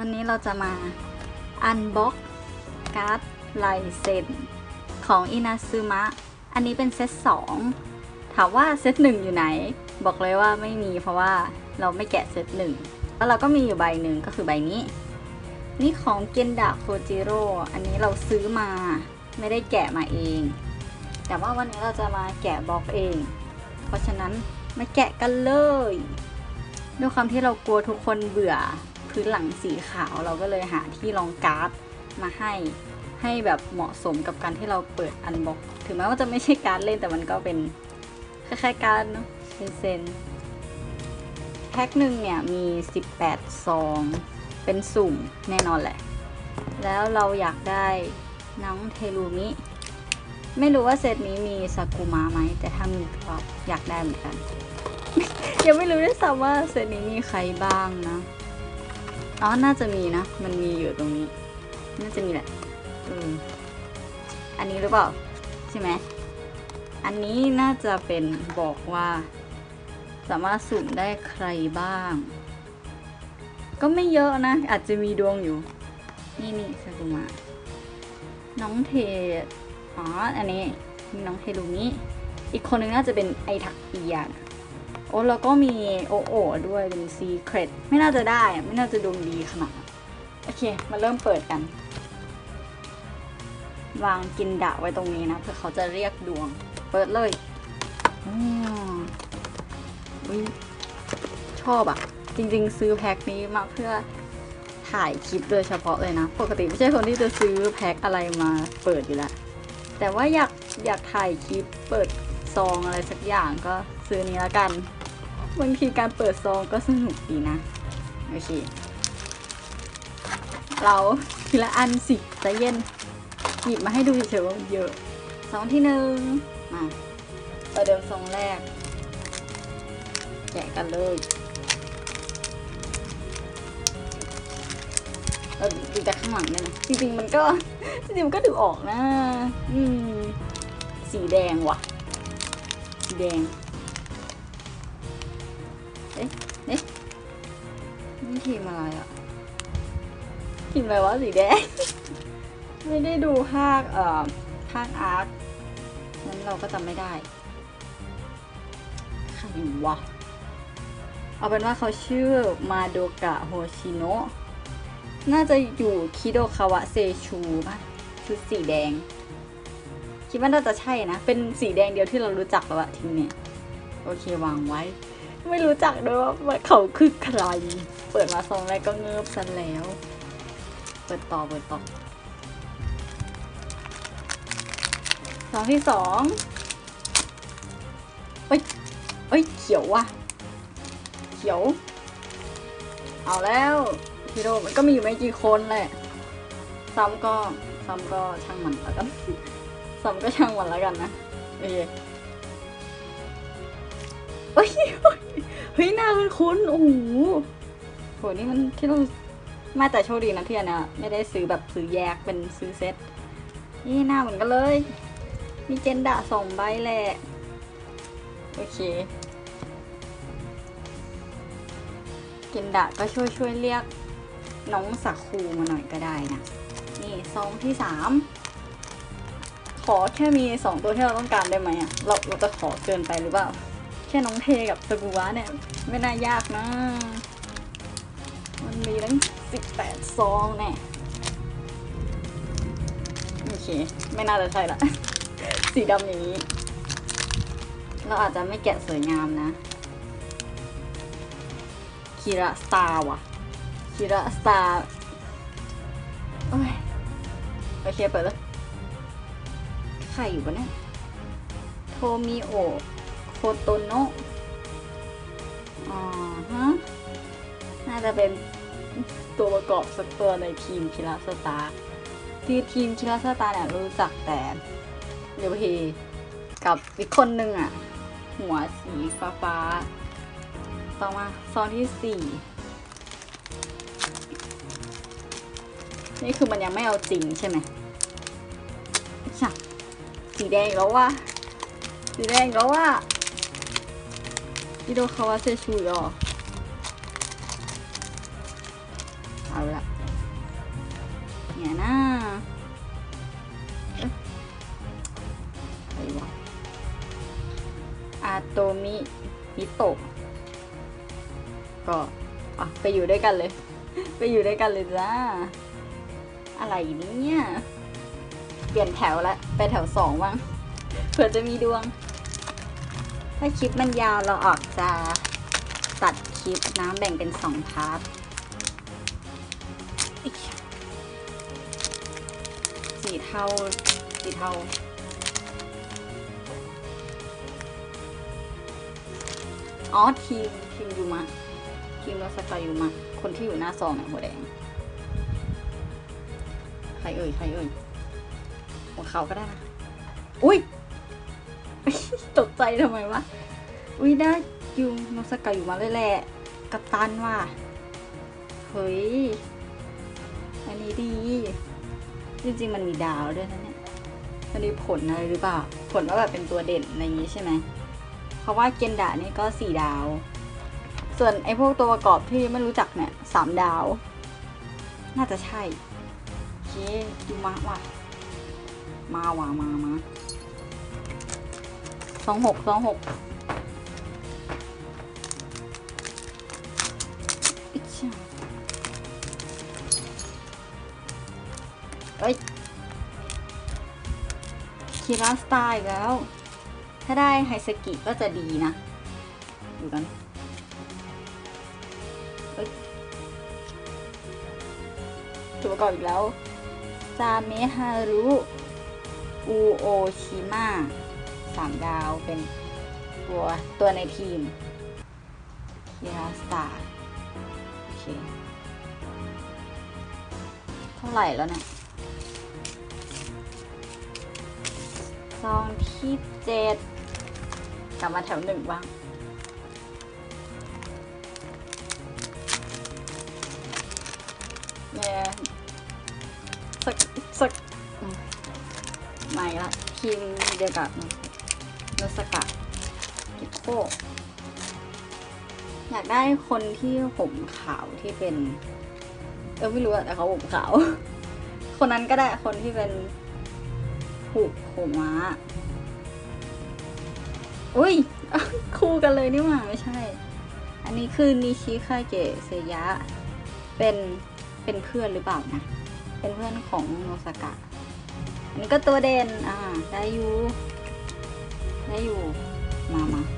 วันนี้เราจะมาอันบ็อกการ์ดลายเซ็นของอินาซึมะ อันนี้เป็นเซตสองถามว่าเซตหนึ่งอยู่ไหน บอกเลยว่าไม่มีเพราะว่าเราไม่แกะเซตหนึ่งแล้วเราก็มีอยู่ใบหนึ่งก็คือใบนี้ นี่ของเกนดาโคจิโร่อันนี้เราซื้อมาไม่ได้แกะมาเอง แต่ว่าวันนี้เราจะมาแกะบล็อกเอง เพราะฉะนั้นมาแกะกันเลย ด้วยความที่เรากลัวทุกคนเบื่อ พื้นหลังสีขาวเราก็เลยหาที่รองการ์ดมาให้ให้แบบเหมาะสมกับการที่เราเปิดอันบ็อกถึงแม้ว่าจะไม่ใช่การ์ดเล่นแต่มันก็เป็นคล้ายๆการ์ดเนาะเป็นเซนแพ็คหนึ่งเนี่ยมี 18 ซอง เป็นสุ่มแน่นอนแหละ แล้วเราอยากได้น้องเทลูมิ ไม่รู้ว่าเซตนี้มีซากุมะไหม แต่ถ้ามีก็อยากได้เหมือนกัน ยังไม่รู้ด้วยซ้ำว่าเซตนี้มีใครบ้างนะ อ๋อ น่าจะมีนะ มันมีอยู่ตรงนี้ น่าจะมีแหละ อืม อันนี้หรือเปล่า ใช่ไหม อันนี้น่าจะเป็นบอกว่า สามารถสุ่มได้ใครบ้าง ก็ไม่เยอะนะ อาจจะมีดวงอยู่ นี่นี่ซากุมะ น้องเท อ๋อ อันนี้มีน้องเทลูมิ อีกคนนึงน่าจะเป็นไอทักเปียนะ โอ้แล้วก็มีโอโอด้วยเป็นซีเครตไม่น่าจะได้ไม่น่าจะดวงดีขนาดนั้โอเค มาเริ่มเปิดกัน วางกินดะไว้ตรงนี้นะเพื่อเขาจะเรียกดวง เปิดเลยอืมอุ๊ยชอบอะจริง ๆ ซื้อแพ็คนี้มาเพื่อถ่ายคลิปโดยเฉพาะเลยนะ ปกติไม่ใช่คนที่จะซื้อแพ็คอะไรมาเปิดอยู่แล้ว แต่ว่าอยากอยากถ่ายคลิปเปิดซองอะไรสักอย่างก็ซื้อนี้แล้วกัน บางทีการเปิดซองก็สนุกดีนะ โอเค เราทีละอันสิใจเย็น หยิบมาให้ดูเฉยๆว่าเยอะซองที่หนึ่งมาประเดิมซองแรก แกะกันเลยเออดูจากข้างหลังได้ไหมจริงๆมันก็จริงๆมันก็ดูออกนะ อืม สีแดงว่ะ สีแดง เอ๊ะเอ๊ะนี่ทีมอะไรอะทีมอะไรวะสีแดง ไม่ได้ดูภาคเอ่อภาคอาร์ตนั้นเราก็จำไม่ได้ใครวะเอาเป็นว่าเขาชื่อมาโดกะโฮชิโนะน่าจะอยู่คิโดคาวะเซชูป่ะชุดสีแดง คิดว่าน่าจะใช่นะ เป็นสีแดงเดียวที่เรารู้จักแล้วอะทีมเนี่ย โอเควางไว้ ไม่รู้จักด้วยว่าเขาคือใคร เปิดมาซองแรกก็เงิบซันแล้ว เปิดต่อเปิดต่อซองที่สองเอ้ยเอ้ย เขียวว่ะ เขียว เอาแล้วฮีโร่มันก็มีอยู่ไม่กี่คนแหละ ซ้ำก็ซ้ำก็ช่างมันแล้วกัน ซ้ำก็ช่างมันแล้วกันนะโอเคเฮ้ยเฮ้ย ฮ้ยหน้าคุณคุ้นโอ้โหโหนี่มันที่เราม่แต่โชคดีนะที่อันนี้ยไม่ได้ซื้อแบบซื้อแยกเป็นซื้อเซ็ตนี่หน้าเหมือนกันเลย มีเจนดะสองใบแหละ โอเค เจนดะก็ช่วยช่วยเรียกน้องสักคูมาหน่อยก็ได้นะ นี่ซองที่สามขอแค่มีสองตัวที่เราต้องการได้ไหมอะเราเราจะขอเกินไปหรือเปล่า แค่น้องเทกับสกูวะเนี่ย ไม่น่ายากนะ มันมีตั้งสิบแปดซองแน่โอเค ไม่น่าจะใช่ละ สีดำอย่างนี้ เราอาจจะไม่แกะสวยงามนะ คิระสตาร์ว่ะ คิระสตาร์โอ้ยโอเคเปิดเลยใครอยู่ปะเนี่ย โทมิโอ โคโตโนะอ๋อฮะ น่าจะเป็นตัวประกอบสักตัวในทีมคิระสตาร์ที่ทีมคิระสตาร์เนี่ยรู้จักแต่เดี๋ยวเพกับอีกคนนึงอะ หัวสีฟ้าฟ้าต่อมาซองที่สี่นี่คือมันยังไม่เอาจริงใช่ไหมใช่สีแดงแล้วว่าสีแดงแล้วว่า อิโดคาวาเซชูยอเอาละเนี่ยนะไรวะอาโตมิอิโตก็อะไปอยู่ด้วยกันเลย ไปอยู่ด้วยกันเลยจ้า อะไรเนี่ย เปลี่ยนแถวละ ไปแถวสองว่างเผื่อจะมีดวง ถ้าคลิปมันยาวเราออกจะตัดคลิปนะแบ่งเป็นสองพาร์ทสีเทาสีเทาอ๋อทีมทีมยูมะทีมรัสกายูมะคนที่อยู่หน้าซองเนี่ยหัวแดง ใครเอ่ย ใครเอ่ยหัวเขาก็ได้นะอุ้ย ตกใจทำไมวะ อุ้ยได้ยูนกสกายูมะเลยแหละกัปตันว่ะ เฮ้ย อันนี้ดี จริงๆมันมีดาวด้วยนะเนี่ยมันมีผลอะไรหรือเปล่า ผลว่าแบบเป็นตัวเด่นอะไรอย่างงี้ใช่ไหม เพราะว่าเกนดานี่ก็สี่ดาว ส่วนไอ้พวกตัวประกอบที่ไม่รู้จักเนี่ยสามดาว น่าจะใช่ โอเคยูมะว่ะ มาว่ะมามา สองหกสองหกเอ้ยคิราสไตล์อีกแล้ว ถ้าได้ไฮสกิก็จะดีนะอยู่กันเอ้ยตัวประกอบอีกแล้วซาเมฮารุ อูโอชิมะ สามดาวเป็นตัวตัวในทีมคิราสตาร์โอเค เท่าไหร่แล้วเนี่ยซองที่เจ็ดกลับมาแถวหนึ่งบ้างเนี่ยสักสักอืมไม่ละทีมเดียวกับ นสกะกิโคอยากได้คนที่ผมขาวที่เป็น เออไม่รู้อะแต่เขาผมขาว คนนั้นก็ได้คนที่เป็นผูกผมม้าอุ้ย คู่กันเลยนี่หว่าไม่ใช่ อันนี้คือนิชิคาเกะเซยะ เป็น เป็นเพื่อนหรือเปล่านะ เป็นเพื่อนของโนสกะ อันนี้ก็ตัวเด่นอ่า ได้ยู ได้อยู่มามา